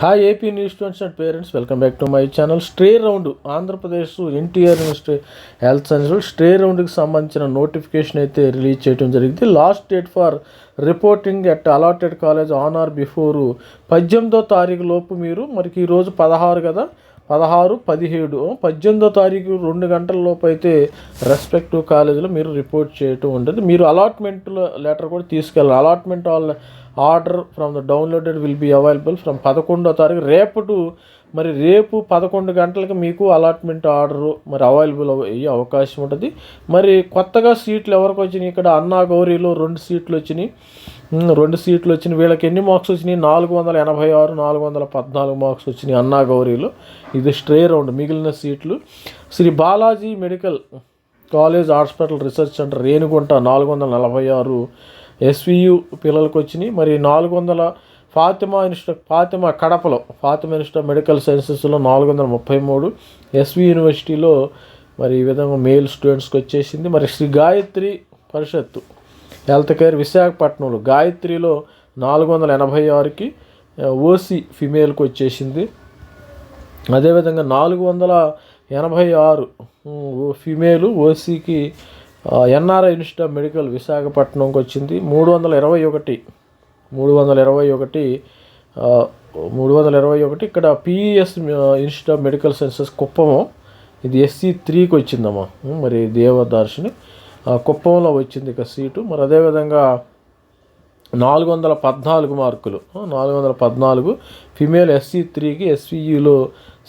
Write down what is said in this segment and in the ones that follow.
Hi AP news students and parents welcome back to my channel. Stray round Andhra Pradesh NTR university health science stray రౌండ్కి సంబంధించిన notification అయితే release చేయడం జరిగింది. Last date for reporting at allotted college on or before పద్దెనిమిదో తారీఖు లోపు మీరు మనకి ఈరోజు పదహారు కదా? పదహారు పదిహేడు పద్దెనిమిదో తారీఖు రెండు గంటల లోపు అయితే రెస్పెక్టివ్ కాలేజీలో మీరు రిపోర్ట్ చేయటం ఉంటుంది. మీరు అలాట్మెంట్ లెటర్ కూడా తీసుకెళ్ళాలి. Allotment all order from the downloaded will be available from పదకొండో తారీఖు. రేపటి మరి రేపు పదకొండు గంటలకి మీకు అలాట్మెంట్ ఆర్డర్ మరి అవైలబుల్ అయ్యే అవకాశం ఉంటుంది. మరి కొత్తగా సీట్లు ఎవరికి వచ్చినాయి? ఇక్కడ అన్నా గౌరీలో రెండు సీట్లు వచ్చినాయి. రెండు సీట్లు వచ్చినాయి. వీళ్ళకి ఎన్ని మార్క్స్ వచ్చినాయి? నాలుగు వందల ఎనభై ఆరు నాలుగు వందల పద్నాలుగు మార్క్స్ వచ్చినాయి అన్నా గౌరీలో. ఇది స్ట్రే రౌండ్ మిగిలిన సీట్లు. Sri Balaji medical college hospital research centre Renigunta నాలుగు వందల నలభై ఆరు. ఎస్వియు పిల్లలకు వచ్చినాయి. మరి నాలుగు వందల ఫాతిమా ఇన్స్టిట్యూట్ ఫాతిమా కడపలో ఫాతిమా ఇన్స్టిట్యూట్ మెడికల్ సైన్సెస్లో నాలుగు వందల ముప్పై మూడు ఎస్వి యూనివర్సిటీలో మరి ఈ విధంగా మేల్ స్టూడెంట్స్కి వచ్చేసింది. మరి శ్రీ గాయత్రి పరిషత్తు హెల్త్ కేర్ విశాఖపట్నంలో గాయత్రిలో నాలుగు వందల ఎనభై ఆరుకి ఓసీ ఫిమేల్కి వచ్చేసింది. అదేవిధంగా నాలుగు వందల ఎనభై ఆరు ఫిమేలు ఓసీకి ఎన్ఆర్ఐ ఇన్స్టిట్యూట్ ఆఫ్ మెడికల్ విశాఖపట్నంకి వచ్చింది. మూడు వందల ఇరవై ఒకటి మూడు వందల ఇరవై ఒకటి మూడు వందల ఇరవై ఒకటి ఇక్కడ PES institute of medical sciences Kuppam. ఇది ఎస్సీ త్రీకి వచ్చిందమ్మా. మరి దేవదర్శిని. ఆ, కుప్పంలో వచ్చింది ఇక సీటు. మరి అదేవిధంగా నాలుగు వందల పద్నాలుగు మార్కులు. నాలుగు వందల పద్నాలుగు ఫిమేల్ ఎస్సీ త్రీకి ఎస్వియులో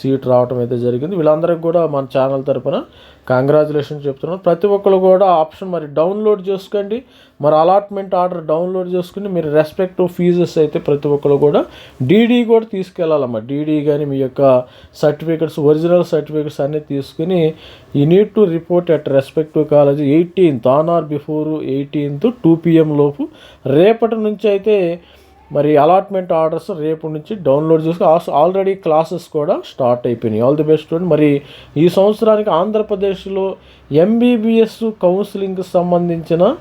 సీట్ రావడం అయితే జరిగింది. వీళ్ళందరికీ కూడా మన ఛానల్ తరపున కంగ్రాచులేషన్ చెప్తున్నాను. ప్రతి ఒక్కరు కూడా ఆప్షన్ మరి డౌన్లోడ్ చేసుకోండి. మరి అలాట్మెంట్ ఆర్డర్ డౌన్లోడ్ చేసుకుని మీరు రెస్పెక్టివ్ ఫీజెస్ అయితే ప్రతి ఒక్కరు కూడా డీడీ కూడా తీసుకెళ్ళాలమ్మా. డీడీ కానీ మీ యొక్క సర్టిఫికెట్స్ ఒరిజినల్ సర్టిఫికెట్స్ అన్నీ తీసుకుని ఈ need to report at respective college eighteenth on or before eighteenth two PM లోపు. రేపటి నుంచి అయితే మరి అలాట్మెంట్ ఆర్డర్స్ రేపు నుంచి డౌన్లోడ్ చేసుకుని ఆల్రెడీ క్లాసెస్ కూడా స్టార్ట్ అయిపోయినాయి. All the best student. మరి ఈ సంవత్సరానికి ఆంధ్రప్రదేశ్లో ఎంబీబీఎస్ కౌన్సిలింగ్కి సంబంధించిన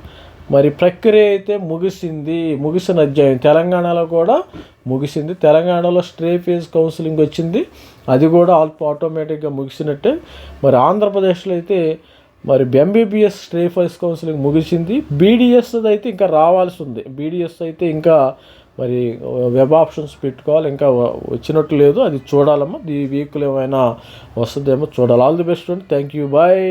మరి ప్రక్రియ అయితే ముగిసింది. ముగిసిన అధ్యాయం. తెలంగాణలో కూడా ముగిసింది. తెలంగాణలో స్ట్రే ఫేజ్ కౌన్సిలింగ్ వచ్చింది. అది కూడా ఆల్ ఆటోమేటిక్గా ముగిసినట్టే. మరి ఆంధ్రప్రదేశ్లో అయితే మరి ఎంబీబీఎస్ స్టేఫర్స్ కౌన్సిలింగ్ ముగిసింది. బీడీఎస్ అయితే ఇంకా రావాల్సి ఉంది. బీడీఎస్ అయితే ఇంకా మరి వెబ్ ఆప్షన్స్ పెట్టుకోవాలి. ఇంకా వచ్చినట్టు లేదు. అది చూడాలమ్మా. ఈ వీక్లో ఏమైనా వస్తుందేమో చూడాలి. All the best thank you bye